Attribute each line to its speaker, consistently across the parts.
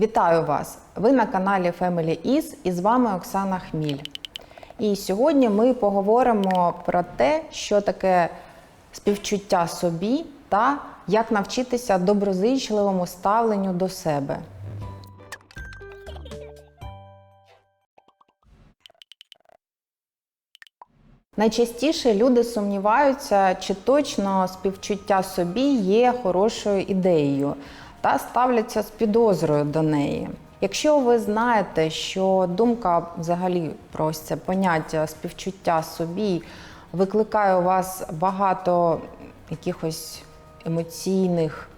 Speaker 1: Вітаю вас! Ви на каналі Family Is і з вами Оксана Хміль. І сьогодні ми поговоримо про те, що таке співчуття собі та як навчитися доброзичливому ставленню до себе. Найчастіше люди сумніваються, чи точно співчуття собі є хорошою ідеєю та ставляться з підозрою до неї. Якщо ви знаєте, що думка взагалі про ось це поняття співчуття собі викликає у вас багато якихось емоційних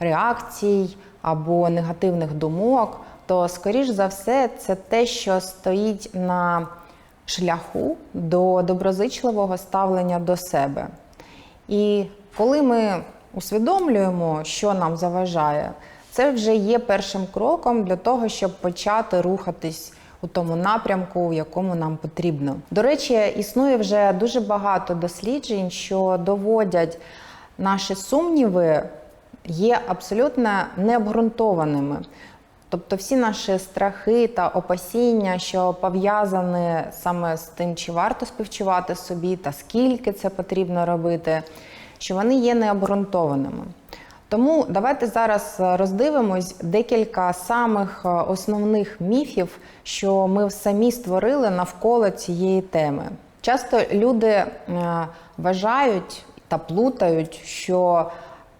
Speaker 1: реакцій або негативних думок, то скоріш за все це те, що стоїть на шляху до доброзичливого ставлення до себе. І коли ми усвідомлюємо, що нам заважає, це вже є першим кроком для того, щоб почати рухатись у тому напрямку, в якому нам потрібно. До речі, існує вже дуже багато досліджень, що доводять наші сумніви є абсолютно необґрунтованими. Тобто всі наші страхи та опасіння, що пов'язані саме з тим, чи варто співчувати собі, та скільки це потрібно робити, що вони є необґрунтованими. Тому давайте зараз роздивимось декілька самих е, основних міфів, що ми самі створили навколо цієї теми. Часто люди е, вважають та плутають, що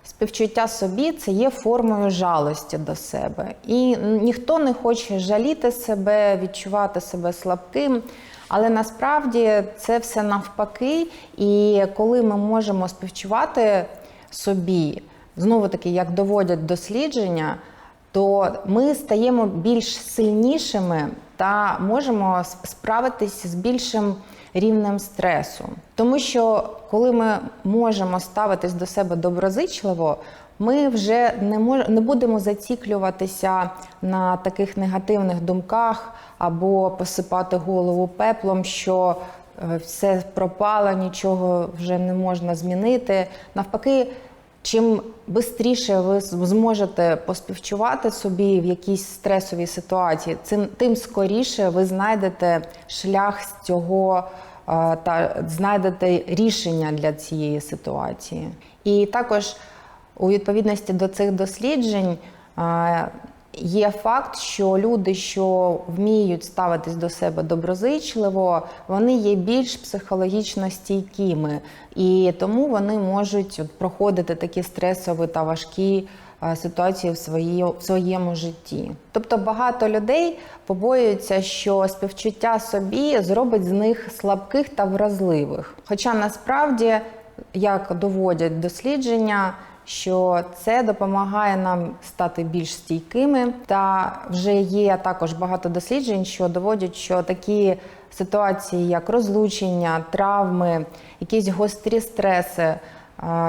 Speaker 1: Співчуття собі це є формою жалості до себе. І ніхто не хоче жаліти себе, відчувати себе слабким. Але насправді це все навпаки. І коли ми можемо співчувати собі, знову таки, як доводять дослідження, то ми стаємо більш сильнішими та можемо справитись з більшим рівнем стресу. Тому що коли ми можемо ставитись до себе доброзичливо, ми вже не мож, не будемо зациклюватися на таких негативних думках або посипати голову пеплом, що е, все пропало, нічого вже не можна змінити. Навпаки, чим швидше ви зможете поспівчувати собі в якійсь стресовій ситуації, тим скоріше ви знайдете шлях з цього та знайдете рішення для цієї ситуації. І також у відповідності до цих досліджень є факт, що люди, що вміють ставитись до себе доброзичливо, вони є більш психологічно стійкими, і тому вони можуть проходити такі стресові та важкі. Ситуації в свої, в своєму житті. Тобто багато людей побоюються, що співчуття собі зробить з них слабких та вразливих. Хоча насправді, як доводять дослідження, що це допомагає нам стати більш стійкими, та вже є також багато досліджень, що доводять, що такі ситуації, як розлучення, травми, якісь гострі стреси.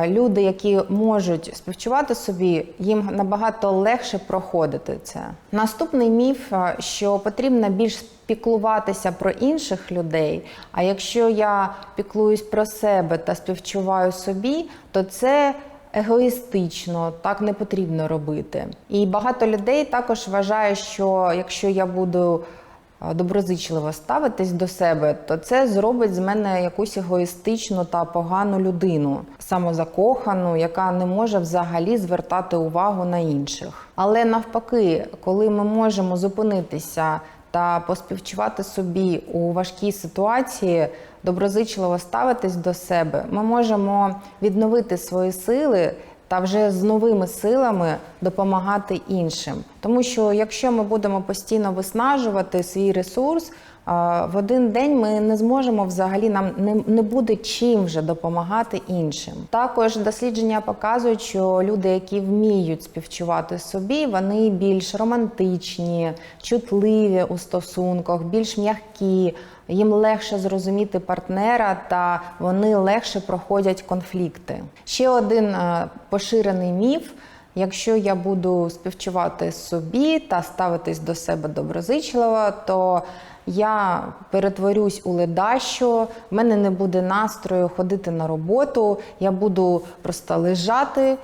Speaker 1: Люди, які можуть співчувати собі, їм набагато легше проходити це. Наступний міф, що потрібно більш піклуватися про інших людей. А якщо я піклуюсь про себе та співчуваю собі, то це егоїстично, так не потрібно робити. І багато людей також вважає, що якщо я буду доброзичливо ставитись до себе, то це зробить з мене якусь егоїстичну та погану людину, самозакохану, яка не може взагалі звертати увагу на інших. Але навпаки, коли ми можемо зупинитися та поспівчувати собі у важкій ситуації, доброзичливо ставитись до себе, ми можемо відновити свої сили та вже з новими силами допомагати іншим. Тому що якщо ми будемо постійно виснажувати свій ресурс, в один день ми не зможемо взагалі нам не, не буде чим вже допомагати іншим. Також дослідження показують, що люди, які вміють співчувати собі, вони більш романтичні, чутливі у стосунках, більш м'які. Їм легше зрозуміти партнера, та вони легше проходять конфлікти. Ще один поширений міф Якщо я буду співчувати собі та ставитись до себе доброзичливо, то я перетворюсь у ледащу, в мене не буде настрою ходити на роботу, я буду просто лежати е,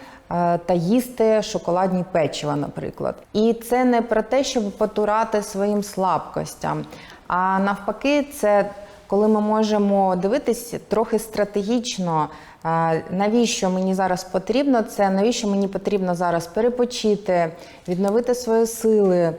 Speaker 1: та їсти шоколадні печива, наприклад. І це не про те, щоб потурати своїм слабкостям, а навпаки, це коли ми можемо дивитись трохи стратегічно, навіщо мені зараз потрібно це, навіщо мені потрібно зараз перепочити, відновити свої сили,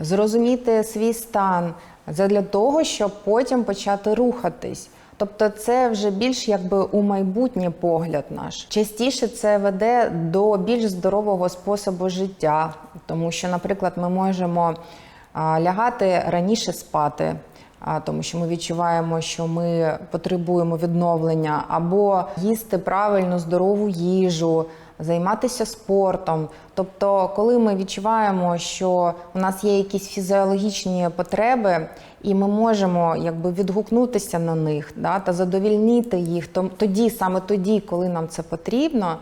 Speaker 1: зрозуміти свій стан для того, щоб потім почати рухатись. Тобто це вже більш якби у майбутнє погляд наш. Частіше це веде до більш здорового способу життя, тому що, наприклад, ми можемо лягати раніше спати, тому що ми відчуваємо, що ми потребуємо відновлення, або їсти правильну здорову їжу, займатися спортом. Тобто, коли ми відчуваємо, що у нас є якісь фізіологічні потреби, і ми можемо якби відгукнутися на них да, та задовільнити їх, то тоді, саме тоді, коли нам це потрібно.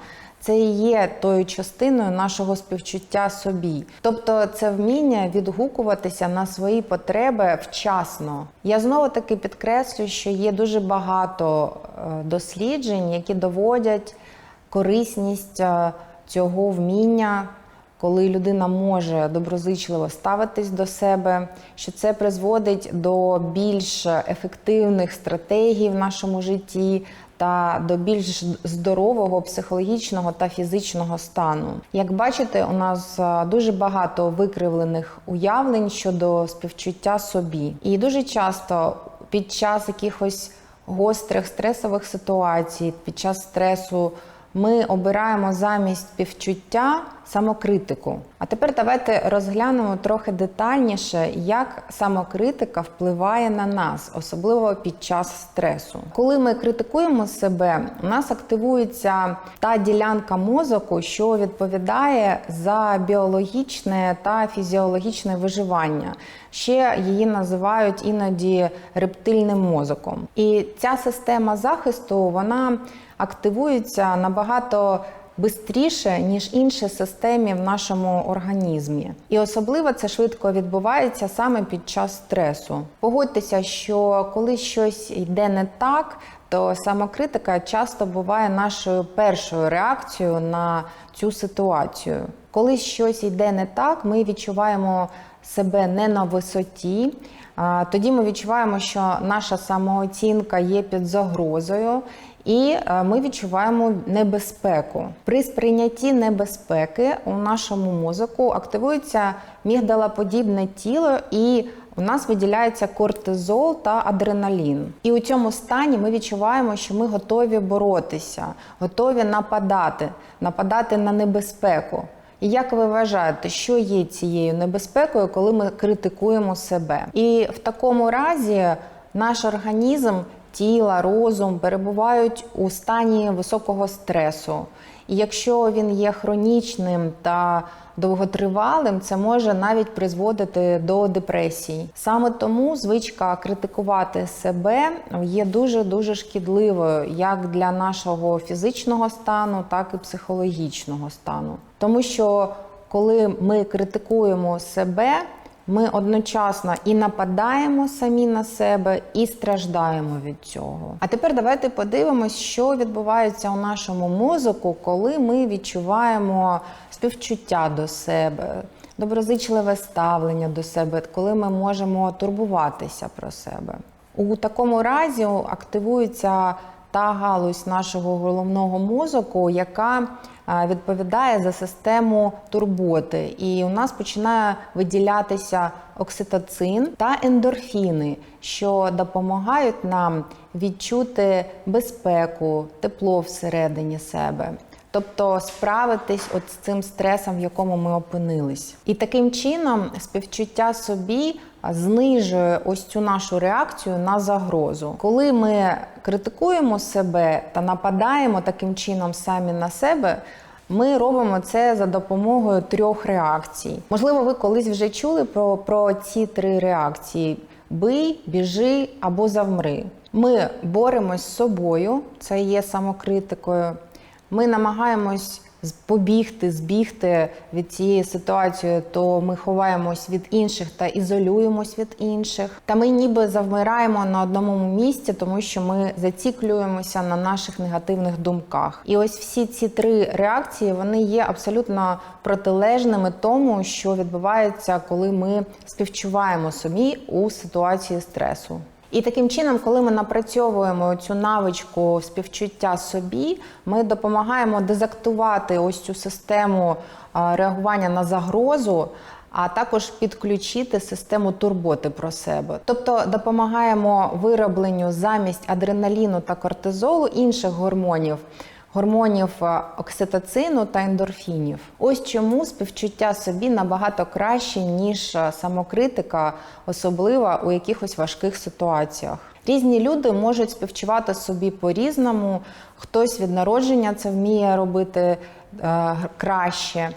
Speaker 1: Це і є тою частиною нашого співчуття собі, тобто це вміння відгукуватися на свої потреби вчасно. Я знову таки підкреслюю, що є дуже багато е, досліджень, які доводять корисність е, цього вміння, коли людина може доброзичливо ставитись до себе, що це призводить до більш ефективних стратегій в нашому житті. Та до більш здорового психологічного та фізичного стану. Як бачите, у нас е, дуже багато викривлених уявлень щодо співчуття собі, і дуже часто під час якихось гострих стресових ситуацій, під час стресу ми обираємо замість співчуття самокритику. А тепер давайте розглянемо трохи детальніше, як самокритика впливає на нас, особливо під час стресу. Коли ми критикуємо себе, у нас активується та ділянка мозоку, що відповідає за біологічне та фізіологічне виживання. Ще її називають іноді рептильним мозоком. І ця система захисту вона активується набагато Бистріше, ніж інші системи в нашому організмі, і особливо це швидко відбувається саме під час стресу. Погодьтеся, що коли щось йде не так, то самокритика часто буває нашою першою реакцією на цю ситуацію. Коли щось йде не так, ми відчуваємо себе не на висоті. Тоді ми відчуваємо, що наша самооцінка є під загрозою, і е, ми відчуваємо небезпеку. При сприйнятті небезпеки у нашому мозоку активується мігдалоподібне тіло і у нас виділяється кортизол та адреналін. І у цьому стані ми відчуваємо, що ми готові боротися, готові нападати, нападати на небезпеку. І як ви вважаєте, що є цією небезпекою, коли ми критикуємо себе? І в такому разі наш організм тіла, розум перебувають у стані високого стресу. І якщо він є хронічним та довготривалим, це може навіть призводити до депресії. Саме тому звичка критикувати себе є дуже дуже шкідливою як для нашого фізичного стану, так і психологічного стану. Тому що коли ми критикуємо себе, ми одночасно і нападаємо самі на себе, і страждаємо від цього. А тепер давайте подивимось, що відбувається у нашому мозоку, коли ми відчуваємо співчуття до себе, доброзичливе ставлення до себе, коли ми можемо турбуватися про себе. У такому разі активується та галузь нашого головного мозоку, яка відповідає за систему турботи, і у нас починає виділятися окситоцин та ендорфіни, що допомагають нам відчути безпеку, тепло всередині себе. Тобто справитись от з цим стресом, в якому ми опинились, і таким чином співчуття собі знижує ось цю нашу реакцію на загрозу. Коли ми критикуємо себе та нападаємо таким чином самі на себе. Ми робимо це за допомогою трьох реакцій. Можливо, ви колись вже чули про, про ці три реакції: бий, біжи або завмри. Ми боремось з собою, це є самокритикою. Ми намагаємось побігти, збігти від цієї ситуації, то ми ховаємось від інших та ізолюємось від інших. Та ми ніби завмираємо на одному місці, тому що ми зациклюємося на наших негативних думках. І ось всі ці три реакції вони є абсолютно протилежними тому, що відбувається, коли ми співчуваємо собі у ситуації стресу. І таким чином, коли ми напрацьовуємо цю навичку співчуття собі, ми допомагаємо дезактувати ось цю систему реагування на загрозу. А також підключити систему турботи про себе, тобто допомагаємо виробленню замість адреналіну та кортизолу інших гормонів, гормонів е, окситоцину та ендорфінів. Ось чому співчуття собі набагато краще, ніж е, самокритика, особливо у якихось важких ситуаціях. Різні люди можуть співчувати собі по-різному. Хтось від народження це вміє робити е, краще,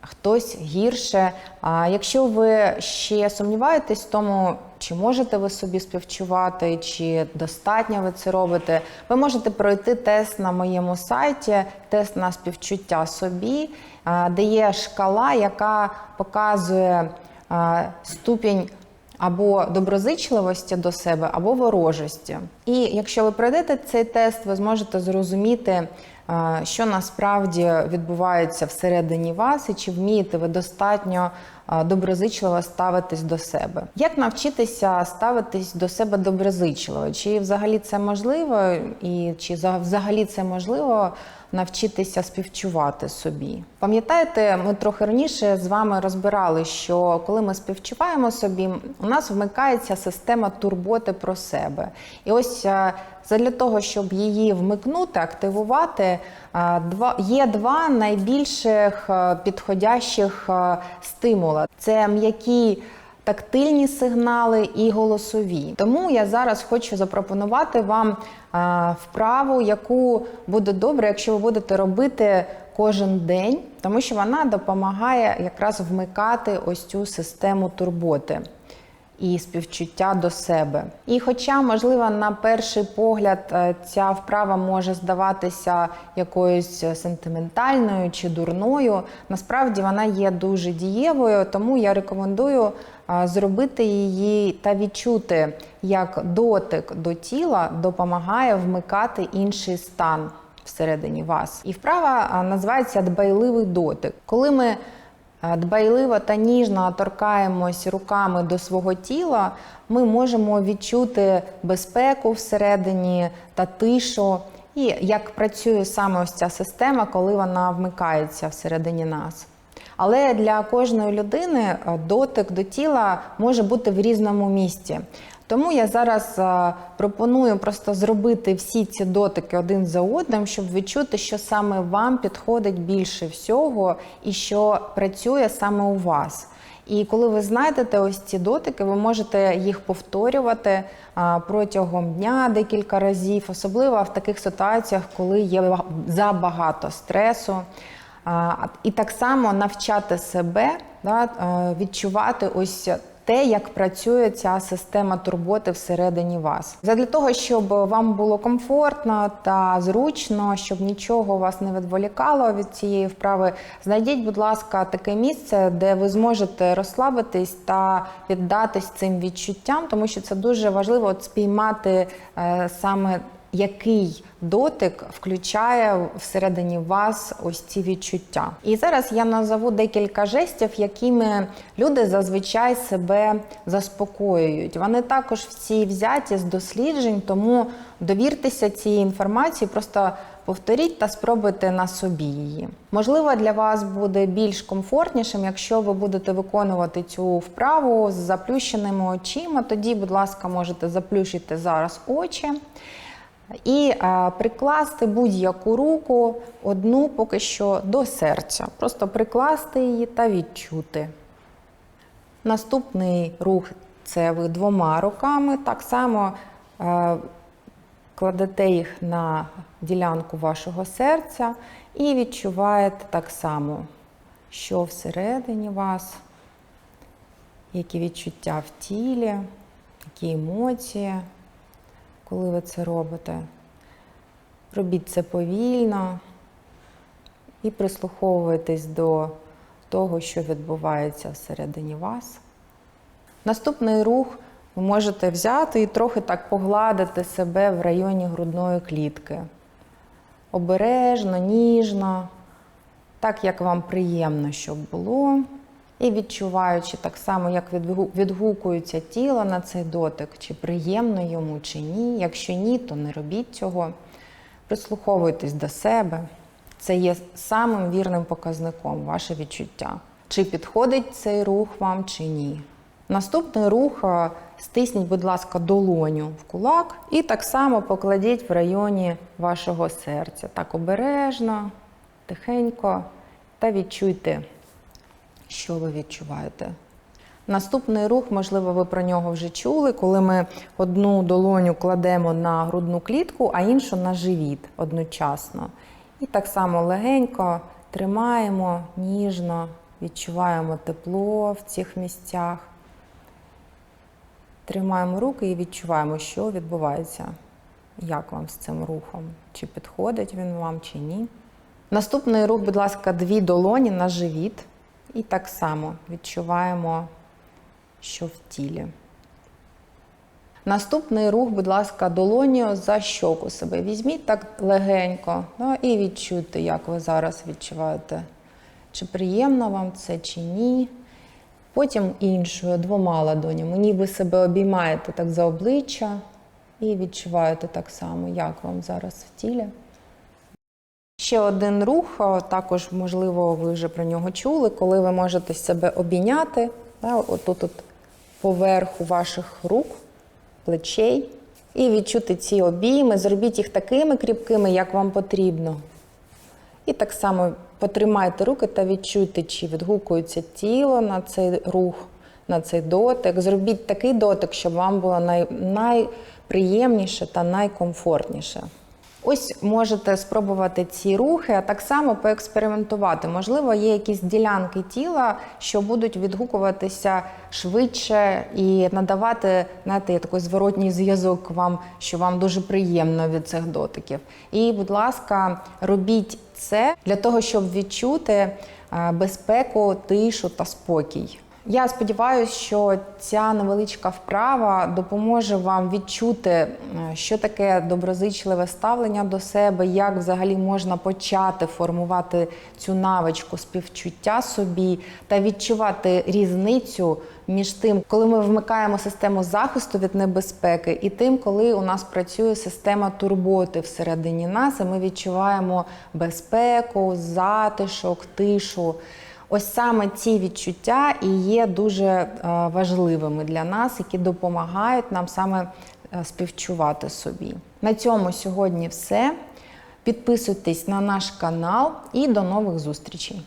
Speaker 1: хтось гірше. А якщо ви ще сумніваєтесь в тому, чи можете ви собі співчувати, чи достатньо ви це робите, ви можете пройти тест на моєму сайті, тест на співчуття собі, де є шкала, яка показує ступінь. Або доброзичливості до себе, або ворожості. І якщо ви пройдете цей тест, ви зможете зрозуміти, е, що насправді відбувається всередині вас, і чи вмієте ви достатньо доброзичливо ставитись до себе. Як навчитися ставитись до себе доброзичливо? Чи взагалі це можливо, і чи за- взагалі це можливо навчитися співчувати собі? Пам'ятаєте, ми трохи раніше з вами розбирали, що коли ми співчуваємо собі, у нас вмикається система турботи про себе. І ось е, задля того, щоб її вмикнути, активувати, е, є два найбільших е, підходящих стимула: це м'які. Тактильні сигнали і голосові. Тому я зараз хочу запропонувати вам вправу, яку буде добре, якщо ви будете робити кожен день, тому що вона допомагає якраз вмикати ось цю систему турботи і співчуття до себе. І хоча, можливо, на перший погляд е, ця вправа може здаватися якоюсь сентиментальною чи дурною, насправді вона є дуже дієвою, тому я рекомендую е, зробити її та відчути, як дотик до тіла допомагає вмикати інший стан всередині вас. І вправа називається дбайливий дотик. Коли ми дбайливо та ніжно торкаємось руками до свого тіла, ми можемо відчути безпеку всередині та тишу. І як працює саме ось ця система, коли вона вмикається всередині нас. Але для кожної людини е, дотик до тіла може бути в різному місці. Тому я зараз е, пропоную просто зробити всі ці дотики один за одним, щоб відчути, що саме вам підходить більше всього і що працює саме у вас. І коли ви знайдете ось ці дотики, ви можете їх повторювати протягом дня декілька разів, особливо в таких ситуаціях, коли є забагато стресу. І так само навчати себе е, відчувати ось те, як працює ця система турботи всередині вас. Задля того, щоб вам було комфортно та зручно, щоб нічого вас не відволікало від цієї вправи, знайдіть, будь ласка, таке місце, де ви зможете розслабитись та віддатись цим відчуттям, тому що це дуже важливо от спіймати е, саме який дотик включає всередині вас ось ці відчуття. І зараз я назову декілька жестів, якими люди зазвичай себе заспокоюють. Вони також всі взяті з досліджень, тому довіртеся цій інформації, просто повторіть та спробуйте на собі її. Можливо, для вас буде більш комфортнішим, якщо ви будете виконувати цю вправу з заплющеними очима. Тоді, будь ласка, можете заплющити зараз очі. І е, прикласти будь-яку руку, одну поки що до серця. Просто прикласти її та відчути. Наступний рух це ви двома руками. Так само е, кладете їх на ділянку вашого серця і відчуваєте так само, що всередині вас, які відчуття в тілі, які емоції коли ви це робите. Робіть це повільно і прислуховуєтесь до того, що відбувається всередині вас. Наступний рух ви можете взяти і трохи так погладити себе в районі грудної клітки. Обережно, ніжно, так як вам приємно, щоб було. І відчуваючи так само, як відгу- відгукується тіло на цей дотик, чи приємно йому, чи ні. Якщо ні, то не робіть цього. Прислуховуйтесь до себе. Це є самим вірним показником ваше відчуття. Чи підходить цей рух вам, чи ні. Наступний рух е, стисніть, будь ласка, долоню в кулак і так само покладіть в районі вашого серця. Так обережно, тихенько та відчуйте, що ви відчуваєте. Наступний рух, можливо, ви про нього вже чули, коли ми одну долоню кладемо на грудну клітку, а іншу на живіт одночасно. І так само легенько тримаємо, ніжно, відчуваємо тепло в цих місцях. Тримаємо руки і відчуваємо, що відбувається. Як вам з цим рухом? Чи підходить він вам, чи ні. Наступний рух, будь ласка, дві долоні на живіт. І так само відчуваємо, що в тілі. Наступний рух, будь ласка, долонію за щоку себе. Візьміть так легенько да, і відчуйте, як ви зараз відчуваєте. Чи приємно вам це, чи ні. Потім іншою двома ладонями, ніби себе обіймаєте так за обличчя і відчуваєте так само, як вам зараз в тілі. Ще один рух, також, можливо, ви вже про нього чули, коли ви можете себе обійняти, да, отут от поверху ваших рук, плечей, і відчути ці обійми, зробіть їх такими кріпкими, як вам потрібно. І так само потримайте руки та відчуйте, чи відгукується тіло на цей рух, на цей дотик. Зробіть такий дотик, щоб вам було най, найприємніше та найкомфортніше. Ось можете спробувати ці рухи, а так само поекспериментувати. Можливо, є якісь ділянки тіла, що будуть відгукуватися швидше і надавати знаєте, такий зворотній зв'язок вам, що вам дуже приємно від цих дотиків. І, будь ласка, робіть це для того, щоб відчути е, безпеку, тишу та спокій. Я сподіваюся, що ця невеличка вправа допоможе вам відчути, е, що таке доброзичливе ставлення до себе, як взагалі можна почати формувати цю навичку співчуття собі та відчувати різницю між тим, коли ми вмикаємо систему захисту від небезпеки, і тим, коли у нас працює система турботи всередині нас, і ми відчуваємо безпеку, затишок, тишу. Ось саме ці відчуття і є дуже е, важливими для нас, які допомагають нам саме е, співчувати собі. На цьому сьогодні все. Підписуйтесь на наш канал і до нових зустрічей.